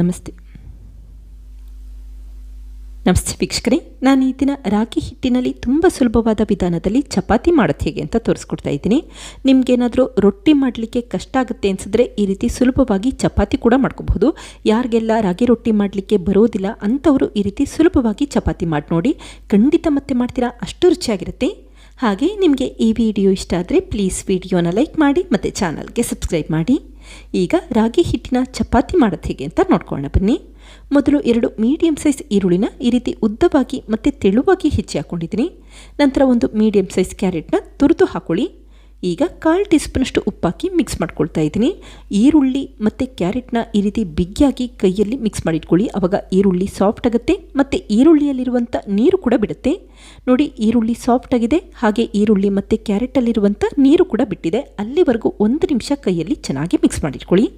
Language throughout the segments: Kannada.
ನಮಸ್ತೆ. ನಮಸ್ತೆ ವೀಕ್ಷಕರೇ. ನಾನು ಈ ದಿನ ರಾಗಿ ಹಿಟ್ಟಿನಲ್ಲಿ ತುಂಬ ಸುಲಭವಾದ ವಿಧಾನದಲ್ಲಿ ಚಪಾತಿ ಮಾಡೋದು ಹೇಗೆ ಅಂತ ತೋರಿಸ್ಕೊಡ್ತಾ ಇದ್ದೀನಿ. ನಿಮಗೇನಾದರೂ ರೊಟ್ಟಿ ಮಾಡಲಿಕ್ಕೆ ಕಷ್ಟ ಆಗುತ್ತೆ ಅನಿಸಿದ್ರೆ ಈ ರೀತಿ ಸುಲಭವಾಗಿ ಚಪಾತಿ ಕೂಡ ಮಾಡ್ಕೋಬಹುದು. ಯಾರಿಗೆಲ್ಲ ರಾಗಿ ರೊಟ್ಟಿ ಮಾಡಲಿಕ್ಕೆ ಬರೋದಿಲ್ಲ ಅಂಥವರು ಈ ರೀತಿ ಸುಲಭವಾಗಿ ಚಪಾತಿ ಮಾಡಿ ನೋಡಿ, ಖಂಡಿತ ಮತ್ತೆ ಮಾಡ್ತೀರಾ? ಅಷ್ಟು ರುಚಿಯಾಗಿರುತ್ತೆ. ಹಾಗೆ ನಿಮಗೆ ಈ ವಿಡಿಯೋ ಇಷ್ಟ ಆದರೆ ಪ್ಲೀಸ್ ವಿಡಿಯೋನ ಲೈಕ್ ಮಾಡಿ ಮತ್ತು ಚಾನಲ್ಗೆ ಸಬ್ಸ್ಕ್ರೈಬ್ ಮಾಡಿ. ಈಗ ರಾಗಿ ಹಿಟ್ಟಿನ ಚಪಾತಿ ಮಾಡೋದು ಹೇಗೆ ಅಂತ ನೋಡ್ಕೊಳ್ಳೋಣ. ಬನ್ನಿ. ಮೊದಲು ಎರಡು ಮೀಡಿಯಂ ಸೈಜ್ ಈರುಳ್ಳಿನ ಈ ರೀತಿ ಉದ್ದವಾಗಿ ಮತ್ತು ತೆಳುವಾಗಿ ಹೆಚ್ಚಿ ಹಾಕ್ಕೊಂಡಿದ್ದೀನಿ ನಂತರ ಒಂದು ಮೀಡಿಯಂ ಸೈಜ್ ಕ್ಯಾರೆಟ್ನ ತುರಿದು ಹಾಕೊಳ್ಳಿ. ಈಗ ಕಾಲು ಟೀ ಸ್ಪೂನಷ್ಟು ಉಪ್ಪಾಕಿ ಮಿಕ್ಸ್ ಮಾಡ್ಕೊಳ್ತಾ ಇದ್ದೀನಿ. ಈರುಳ್ಳಿ ಮತ್ತು ಕ್ಯಾರೆಟ್ನ ಈ ರೀತಿ ಬಿಗಿಯಾಗಿ ಕೈಯಲ್ಲಿ ಮಿಕ್ಸ್ ಮಾಡಿಟ್ಕೊಳ್ಳಿ. ಆವಾಗ ಈರುಳ್ಳಿ ಸಾಫ್ಟ್ ಆಗುತ್ತೆ ಮತ್ತು ಈರುಳ್ಳಿಯಲ್ಲಿರುವಂಥ ನೀರು ಕೂಡ ಬಿಡುತ್ತೆ. ನೋಡಿ, ಈರುಳ್ಳಿ ಸಾಫ್ಟ್ ಆಗಿದೆ, ಹಾಗೆ ಈರುಳ್ಳಿ ಮತ್ತು ಕ್ಯಾರೆಟಲ್ಲಿರುವಂಥ ನೀರು ಕೂಡ ಬಿಟ್ಟಿದೆ. ಅಲ್ಲಿವರೆಗೂ ಒಂದು ನಿಮಿಷ ಕೈಯಲ್ಲಿ ಚೆನ್ನಾಗಿ ಮಿಕ್ಸ್ ಮಾಡಿಟ್ಕೊಳ್ಳಿ.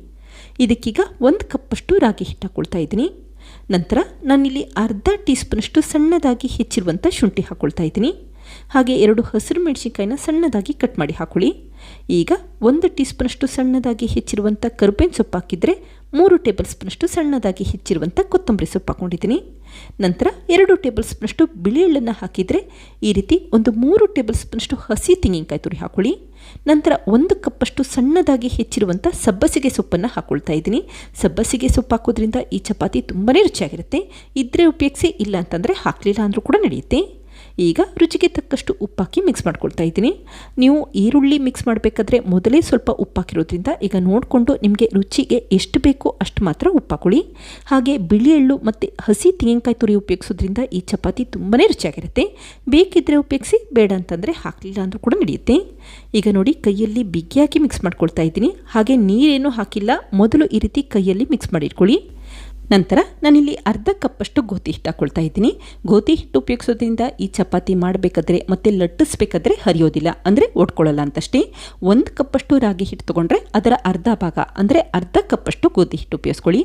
ಇದಕ್ಕೀಗ ಒಂದು ಕಪ್ಪಷ್ಟು ರಾಗಿ ಹಿಟ್ಟು ಹಾಕ್ಕೊಳ್ತಾ ಇದ್ದೀನಿ. ನಂತರ ನಾನಿಲ್ಲಿ ಅರ್ಧ ಟೀ ಸ್ಪೂನಷ್ಟು ಸಣ್ಣದಾಗಿ ಹೆಚ್ಚಿರುವಂಥ ಶುಂಠಿ ಹಾಕ್ಕೊಳ್ತಾ ಇದ್ದೀನಿ. ಹಾಗೆ ಎರಡು ಹಸಿರು ಮೆಣಸಿನ್ಕಾಯಿನ ಸಣ್ಣದಾಗಿ ಕಟ್ ಮಾಡಿ ಹಾಕೊಳ್ಳಿ. ಈಗ ಒಂದು ಟೀ ಸ್ಪೂನಷ್ಟು ಸಣ್ಣದಾಗಿ ಹೆಚ್ಚಿರುವಂಥ ಕರ್ಬೇವಿನ ಸೊಪ್ಪು ಹಾಕಿದರೆ ಮೂರು ಟೇಬಲ್ ಸ್ಪೂನಷ್ಟು ಸಣ್ಣದಾಗಿ ಹೆಚ್ಚಿರುವಂಥ ಕೊತ್ತಂಬರಿ ಸೊಪ್ಪು ಹಾಕ್ಕೊಂಡಿದ್ದೀನಿ ನಂತರ ಎರಡು ಟೇಬಲ್ ಸ್ಪೂನಷ್ಟು ಬಿಳಿ ಎಳ್ಳನ್ನು ಹಾಕಿದರೆ ಈ ರೀತಿ ಒಂದು ಮೂರು ಟೇಬಲ್ ಸ್ಪೂನಷ್ಟು ಹಸಿ ತೆಂಗಿನಕಾಯಿ ತುರಿ ಹಾಕೊಳ್ಳಿ. ನಂತರ ಒಂದು ಕಪ್ಪಷ್ಟು ಸಣ್ಣದಾಗಿ ಹೆಚ್ಚಿರುವಂಥ ಸಬ್ಬಸಿಗೆ ಸೊಪ್ಪನ್ನು ಹಾಕ್ಕೊಳ್ತಾ ಇದ್ದೀನಿ. ಸಬ್ಬಸಿಗೆ ಸೊಪ್ಪು ಹಾಕೋದ್ರಿಂದ ಈ ಚಪಾತಿ ತುಂಬಾ ರುಚಿಯಾಗಿರುತ್ತೆ. ಇದ್ರೆ ಉಪಯೋಗಿಸಿ, ಇಲ್ಲ ಅಂತಂದರೆ ಹಾಕಲಿಲ್ಲ ಅಂದರೂ ಕೂಡ ನಡೆಯುತ್ತೆ. ಈಗ ರುಚಿಗೆ ತಕ್ಕಷ್ಟು ಉಪ್ಪಾಕಿ ಮಿಕ್ಸ್ ಮಾಡ್ಕೊಳ್ತಾ ಇದ್ದೀನಿ. ನೀವು ಈರುಳ್ಳಿ ಮಿಕ್ಸ್ ಮಾಡಬೇಕಾದ್ರೆ ಮೊದಲೇ ಸ್ವಲ್ಪ ಉಪ್ಪಾಕಿರೋದ್ರಿಂದ ಈಗ ನೋಡಿಕೊಂಡು ನಿಮಗೆ ರುಚಿಗೆ ಎಷ್ಟು ಬೇಕೋ ಅಷ್ಟು ಮಾತ್ರ ಉಪ್ಪಾಕೊಳ್ಳಿ. ಹಾಗೆ ಬಿಳಿ ಎಳ್ಳು ಮತ್ತು ಹಸಿ ತೆಂಗಿನಕಾಯಿ ತುರಿ ಉಪಯೋಗಿಸೋದ್ರಿಂದ ಈ ಚಪಾತಿ ತುಂಬಾ ರುಚಿಯಾಗಿರುತ್ತೆ. ಬೇಕಿದ್ದರೆ ಉಪಯೋಗಿಸಿ, ಬೇಡ ಅಂತಂದರೆ ಹಾಕಲಿಲ್ಲ ಅಂದರೂ ಕೂಡ ನಡೆಯುತ್ತೆ. ಈಗ ನೋಡಿ ಕೈಯಲ್ಲಿ ಬಿಗಿಯಾಗಿ ಮಿಕ್ಸ್ ಮಾಡ್ಕೊಳ್ತಾ ಇದ್ದೀನಿ. ಹಾಗೆ ನೀರೇನು ಹಾಕಿಲ್ಲ. ಮೊದಲು ಈ ರೀತಿ ಕೈಯಲ್ಲಿ ಮಿಕ್ಸ್ ಮಾಡಿಟ್ಕೊಳ್ಳಿ. ನಂತರ ನಾನಿಲ್ಲಿ ಅರ್ಧ ಕಪ್ಪಷ್ಟು ಗೋಧಿ ಹಿಟ್ಟು ಹಾಕೊಳ್ತಾ ಇದ್ದೀನಿ. ಗೋಧಿ ಹಿಟ್ಟು ಉಪಯೋಗಿಸೋದ್ರಿಂದ ಈ ಚಪಾತಿ ಮಾಡಬೇಕಾದ್ರೆ ಮತ್ತು ಲಟ್ಟಿಸ್ಬೇಕಾದ್ರೆ ಹರಿಯೋದಿಲ್ಲ. ಅಂದರೆ ಒಡ್ಕೊಳ್ಳಲ್ಲ ಅಂತಷ್ಟೇ. ಒಂದು ಕಪ್ಪಷ್ಟು ರಾಗಿ ಹಿಟ್ಟು ತೊಗೊಂಡ್ರೆ ಅದರ ಅರ್ಧ ಭಾಗ, ಅಂದರೆ ಅರ್ಧ ಕಪ್ಪಷ್ಟು ಗೋಧಿ ಹಿಟ್ಟು ಉಪಯೋಗಿಸ್ಕೊಳ್ಳಿ.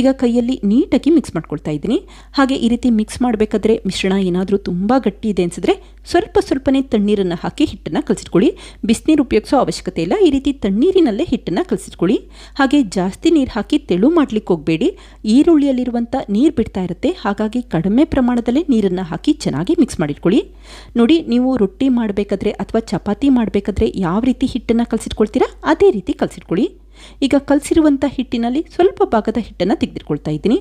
ಈಗ ಕೈಯಲ್ಲಿ ನೀಟಾಗಿ ಮಿಕ್ಸ್ ಮಾಡ್ಕೊಳ್ತಾ ಇದ್ದೀನಿ. ಹಾಗೆ ಈ ರೀತಿ ಮಿಕ್ಸ್ ಮಾಡಬೇಕಾದ್ರೆ ಮಿಶ್ರಣ ಏನಾದರೂ ತುಂಬ ಗಟ್ಟಿ ಇದೆ ಅನಿಸಿದ್ರೆ ಸ್ವಲ್ಪ ಸ್ವಲ್ಪನೇ ತಣ್ಣೀರನ್ನು ಹಾಕಿ ಹಿಟ್ಟನ್ನು ಕಲಸಿಟ್ಕೊಳ್ಳಿ. ಬಿಸಿನೀರು ಉಪಯೋಗಿಸೋ ಅವಶ್ಯಕತೆ ಇಲ್ಲ. ಈ ರೀತಿ ತಣ್ಣೀರಿನಲ್ಲೇ ಹಿಟ್ಟನ್ನು ಕಲಸಿಟ್ಕೊಳ್ಳಿ. ಹಾಗೆ ಜಾಸ್ತಿ ನೀರು ಹಾಕಿ ತೆಳು ಮಾಡ್ಲಿಕ್ಕೆ ಹೋಗಬೇಡಿ. ಈರುಳ್ಳಿಯಲ್ಲಿರುವಂಥ ನೀರು ಬಿಡ್ತಾ ಇರುತ್ತೆ. ಹಾಗಾಗಿ ಕಡಿಮೆ ಪ್ರಮಾಣದಲ್ಲೇ ನೀರನ್ನು ಹಾಕಿ ಚೆನ್ನಾಗಿ ಮಿಕ್ಸ್ ಮಾಡಿಟ್ಕೊಳ್ಳಿ. ನೋಡಿ, ನೀವು ರೊಟ್ಟಿ ಮಾಡಬೇಕಾದ್ರೆ ಅಥವಾ ಚಪಾತಿ ಮಾಡಬೇಕಾದ್ರೆ ಯಾವ ರೀತಿ ಹಿಟ್ಟನ್ನು ಕಲಸಿಟ್ಕೊಳ್ತೀರಾ? ಅದೇ ರೀತಿ ಕಲಸಿಟ್ಕೊಳ್ಳಿ. ಈಗ ಕಲಸಿರುವಂಥ ಹಿಟ್ಟಿನಲ್ಲಿ ಸ್ವಲ್ಪ ಭಾಗದ ಹಿಟ್ಟನ್ನು ತೆಗೆದಿಟ್ಕೊಳ್ತಾ ಇದ್ದೀನಿ.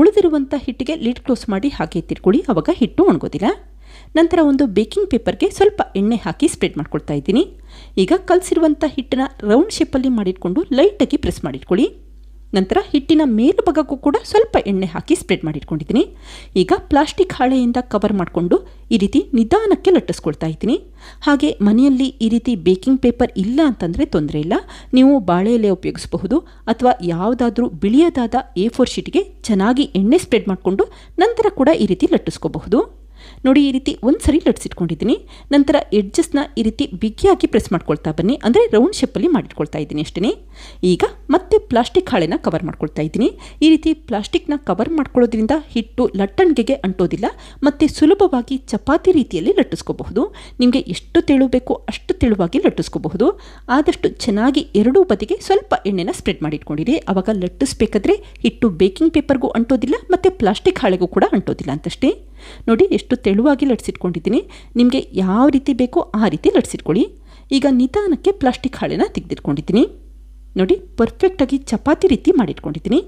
ಉಳಿದಿರುವಂಥ ಹಿಟ್ಟಿಗೆ ಲಿಡ್ ಕ್ಲೋಸ್ ಮಾಡಿ ಹಾಕಿ ಎತ್ತಿಟ್ಕೊಳ್ಳಿ. ಆವಾಗ ಹಿಟ್ಟು ಒಣಗೋದಿಲ್ಲ. ನಂತರ ಒಂದು ಬೇಕಿಂಗ್ ಪೇಪರ್ಗೆ ಸ್ವಲ್ಪ ಎಣ್ಣೆ ಹಾಕಿ ಸ್ಪ್ರೆಡ್ ಮಾಡ್ಕೊಳ್ತಾ ಇದ್ದೀನಿ. ಈಗ ಕಲಸಿರುವಂಥ ಹಿಟ್ಟನ್ನು ರೌಂಡ್ ಶೇಪಲ್ಲಿ ಮಾಡಿಟ್ಕೊಂಡು ಲೈಟಾಗಿ ಪ್ರೆಸ್ ಮಾಡಿಟ್ಕೊಳ್ಳಿ. ನಂತರ ಹಿಟ್ಟಿನ ಮೇಲುಭಾಗಕ್ಕೂ ಕೂಡ ಸ್ವಲ್ಪ ಎಣ್ಣೆ ಹಾಕಿ ಸ್ಪ್ರೆಡ್ ಮಾಡಿಟ್ಕೊಂಡಿದ್ದೀನಿ. ಈಗ ಪ್ಲಾಸ್ಟಿಕ್ ಹಾಳೆಯಿಂದ ಕವರ್ ಮಾಡಿಕೊಂಡು ಈ ರೀತಿ ನಿಧಾನಕ್ಕೆ ಲಟ್ಟಿಸ್ಕೊಳ್ತಾ ಇದ್ದೀನಿ. ಹಾಗೆ ಮನೆಯಲ್ಲಿ ಈ ರೀತಿ ಬೇಕಿಂಗ್ ಪೇಪರ್ ಇಲ್ಲ ಅಂತಂದರೆ ತೊಂದರೆ ಇಲ್ಲ. ನೀವು ಬಾಳೆ ಎಲೆ ಉಪಯೋಗಿಸಬಹುದು ಅಥವಾ ಯಾವುದಾದ್ರೂ ಬಿಳಿಯದಾದ ಎ ಫೋರ್ ಶೀಟ್ಗೆ ಚೆನ್ನಾಗಿ ಎಣ್ಣೆ ಸ್ಪ್ರೆಡ್ ಮಾಡಿಕೊಂಡು ನಂತರ ಕೂಡ ಈ ರೀತಿ ಲಟ್ಟಿಸ್ಕೋಬಹುದು. ನೋಡಿ, ಈ ರೀತಿ ಒಂದು ಸರಿ ಲಟ್ಸಿಟ್ಕೊಂಡಿದ್ದೀನಿ ನಂತರ ಎಡ್ಜಸ್ನ ಈ ರೀತಿ ಬಿಗಿಯಾಗಿ ಪ್ರೆಸ್ ಮಾಡ್ಕೊಳ್ತಾ ಬನ್ನಿ. ಅಂದರೆ ರೌಂಡ್ ಶೇಪಲ್ಲಿ ಮಾಡಿಟ್ಕೊಳ್ತಾ ಇದ್ದೀನಿ ಅಷ್ಟೇ ಈಗ ಮತ್ತೆ ಪ್ಲಾಸ್ಟಿಕ್ ಹಾಳೆನ ಕವರ್ ಮಾಡ್ಕೊಳ್ತಾ ಇದ್ದೀನಿ. ಈ ರೀತಿ ಪ್ಲಾಸ್ಟಿಕ್ನ ಕವರ್ ಮಾಡ್ಕೊಳ್ಳೋದ್ರಿಂದ ಹಿಟ್ಟು ಲಟ್ಟಣಿಗೆಗೆ ಅಂಟೋದಿಲ್ಲ, ಮತ್ತು ಸುಲಭವಾಗಿ ಚಪಾತಿ ರೀತಿಯಲ್ಲಿ ಲಟ್ಟಿಸ್ಕೋಬಹುದು. ನಿಮಗೆ ಎಷ್ಟು ತೆಳು ಬೇಕೋ ಅಷ್ಟು ತೆಳುವಾಗಿ ಲಟ್ಟಿಸ್ಕೋಬಹುದು. ಆದಷ್ಟು ಚೆನ್ನಾಗಿ ಎರಡೂ ಬದಿಗೆ ಸ್ವಲ್ಪ ಎಣ್ಣೆನ ಸ್ಪ್ರೆಡ್ ಮಾಡಿಟ್ಕೊಂಡಿರಿ. ಅವಾಗ ಲಟ್ಟಿಸ್ಬೇಕಾದ್ರೆ ಹಿಟ್ಟು ಬೇಕಿಂಗ್ ಪೇಪರ್ಗೂ ಅಂಟೋದಿಲ್ಲ, ಮತ್ತು ಪ್ಲಾಸ್ಟಿಕ್ ಹಾಳೆಗೂ ಕೂಡ ಅಂಟೋದಿಲ್ಲ ಅಂತಷ್ಟೇ. ನೋಡಿ, ಎಷ್ಟು ತೆಳುವಾಗಿ ಲಟ್ಸಿಟ್ಕೊಂಡಿದ್ದೀನಿ. ನಿಮಗೆ ಯಾವ ರೀತಿ ಬೇಕೋ ಆ ರೀತಿ ಲಟ್ಸಿಟ್ಕೊಳ್ಳಿ. ಈಗ ನಿಧಾನಕ್ಕೆ ಪ್ಲಾಸ್ಟಿಕ್ ಹಾಳೆನ ತೆಗೆದಿಟ್ಕೊಂಡಿದ್ದೀನಿ. ನೋಡಿ, ಪರ್ಫೆಕ್ಟಾಗಿ ಚಪಾತಿ ರೀತಿ ಮಾಡಿಟ್ಕೊಂಡಿದ್ದೀನಿ.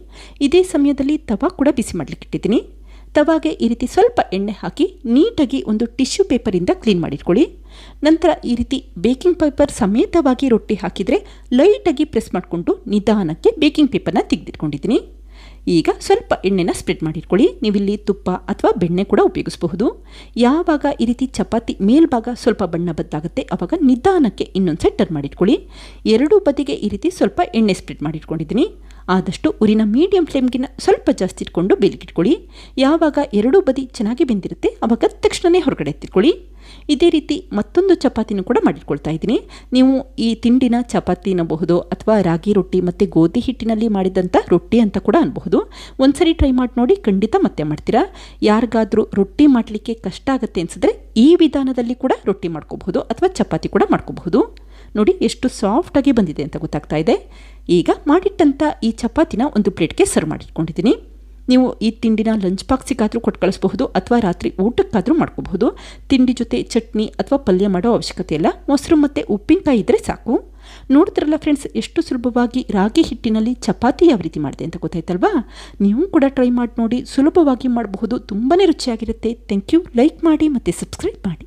ಇದೇ ಸಮಯದಲ್ಲಿ ತವಾ ಕೂಡ ಬಿಸಿ ಮಾಡಲಿಕ್ಕೆ ಇಟ್ಟಿದ್ದೀನಿ. ತವಾಗೆ ಈ ರೀತಿ ಸ್ವಲ್ಪ ಎಣ್ಣೆ ಹಾಕಿ ನೀಟಾಗಿ ಒಂದು ಟಿಶ್ಯೂ ಪೇಪರಿಂದ ಕ್ಲೀನ್ ಮಾಡಿಟ್ಕೊಳ್ಳಿ. ನಂತರ ಈ ರೀತಿ ಬೇಕಿಂಗ್ ಪೇಪರ್ ಸಮೇತವಾಗಿ ರೊಟ್ಟಿ ಹಾಕಿದರೆ ಲೈಟಾಗಿ ಪ್ರೆಸ್ ಮಾಡಿಕೊಂಡು ನಿಧಾನಕ್ಕೆ ಬೇಕಿಂಗ್ ಪೇಪರ್ನ ತೆಗೆದಿಟ್ಕೊಂಡಿದ್ದೀನಿ. ಈಗ ಸ್ವಲ್ಪ ಎಣ್ಣೆನ ಸ್ಪ್ರೆಡ್ ಮಾಡಿಟ್ಕೊಳ್ಳಿ. ನೀವಿಲ್ಲಿ ತುಪ್ಪ ಅಥವಾ ಬೆಣ್ಣೆ ಕೂಡ ಉಪಯೋಗಿಸಬಹುದು. ಯಾವಾಗ ಈ ರೀತಿ ಚಪಾತಿ ಮೇಲ್ಭಾಗ ಸ್ವಲ್ಪ ಬಣ್ಣ ಬದ್ದಾಗುತ್ತೆ ಆವಾಗ ನಿಧಾನಕ್ಕೆ ಇನ್ನೊಂದು ಸೆಟ್ ಟರ್ನ್ ಮಾಡಿಟ್ಕೊಳ್ಳಿ. ಎರಡೂ ಬದಿಗೆ ಈ ರೀತಿ ಸ್ವಲ್ಪ ಎಣ್ಣೆ ಸ್ಪ್ರೆಡ್ ಮಾಡಿಟ್ಕೊಂಡಿದ್ದೀನಿ. ಆದಷ್ಟು ಉರಿನ ಮೀಡಿಯಂ ಫ್ಲೇಮ್ಗಿನ ಸ್ವಲ್ಪ ಜಾಸ್ತಿ ಇಟ್ಕೊಂಡು ಬೇಲಿಗಿಟ್ಕೊಳ್ಳಿ. ಯಾವಾಗ ಎರಡೂ ಬದಿ ಚೆನ್ನಾಗಿ ಬೆಂದಿರುತ್ತೆ ಅವಾಗ ತಕ್ಷಣವೇ ಹೊರಗಡೆ ಎತ್ತಿಟ್ಕೊಳ್ಳಿ. ಇದೇ ರೀತಿ ಮತ್ತೊಂದು ಚಪಾತಿನೂ ಕೂಡ ಮಾಡಿಟ್ಕೊಳ್ತಾ ಇದ್ದೀನಿ. ನೀವು ಈ ತಿಂಡಿನ ಚಪಾತಿ ಅನ್ನಬಹುದು ಅಥವಾ ರಾಗಿ ರೊಟ್ಟಿ ಮತ್ತು ಗೋಧಿ ಹಿಟ್ಟಿನಲ್ಲಿ ಮಾಡಿದಂಥ ರೊಟ್ಟಿ ಅಂತ ಕೂಡ ಅನ್ಬಹುದು. ಒಂದ್ಸರಿ ಟ್ರೈ ಮಾಡಿ ನೋಡಿ ಖಂಡಿತ ಮತ್ತೆ ಮಾಡ್ತೀರಾ. ಯಾರಿಗಾದರೂ ರೊಟ್ಟಿ ಮಾಡಲಿಕ್ಕೆ ಕಷ್ಟ ಆಗುತ್ತೆ ಅನಿಸಿದ್ರೆ ಈ ವಿಧಾನದಲ್ಲಿ ಕೂಡ ರೊಟ್ಟಿ ಮಾಡ್ಕೋಬಹುದು ಅಥವಾ ಚಪಾತಿ ಕೂಡ ಮಾಡ್ಕೋಬಹುದು. ನೋಡಿ, ಎಷ್ಟು ಸಾಫ್ಟಾಗಿ ಬಂದಿದೆ ಅಂತ ಗೊತ್ತಾಗ್ತಾ ಇದೆ. ಈಗ ಮಾಡಿಟ್ಟಂಥ ಈ ಚಪಾತಿನ ಒಂದು ಪ್ಲೇಟ್ಗೆ ಸರ್ವ್ ಮಾಡಿಟ್ಕೊಂಡಿದ್ದೀನಿ. ನೀವು ಈ ತಿಂಡಿನ ಲಂಚ್ ಬಾಕ್ಸಿಗಾದರೂ ಕೊಟ್ಟು ಕಳಿಸ್ಬಹುದು ಅಥವಾ ರಾತ್ರಿ ಊಟಕ್ಕಾದರೂ ಮಾಡ್ಕೋಬಹುದು. ತಿಂಡಿ ಜೊತೆ ಚಟ್ನಿ ಅಥವಾ ಪಲ್ಯ ಮಾಡೋ ಅವಶ್ಯಕತೆ ಇಲ್ಲ. ಮೊಸರು ಮತ್ತು ಉಪ್ಪಿನಕಾಯಿ ಇದ್ದರೆ ಸಾಕು. ನೋಡಿದ್ರಲ್ಲ ಫ್ರೆಂಡ್ಸ್ ಎಷ್ಟು ಸುಲಭವಾಗಿ ರಾಗಿ ಹಿಟ್ಟಿನಲ್ಲಿ ಚಪಾತಿ ಯಾವ ರೀತಿ ಮಾಡಿದೆ ಅಂತ ಗೊತ್ತಾಯ್ತಲ್ವಾ? ನೀವು ಕೂಡ ಟ್ರೈ ಮಾಡಿ ನೋಡಿ, ಸುಲಭವಾಗಿ ಮಾಡಬಹುದು ತುಂಬಾ ರುಚಿಯಾಗಿರುತ್ತೆ. ಥ್ಯಾಂಕ್ ಯು ಲೈಕ್ ಮಾಡಿ ಮತ್ತು ಸಬ್ಸ್ಕ್ರೈಬ್ ಮಾಡಿ.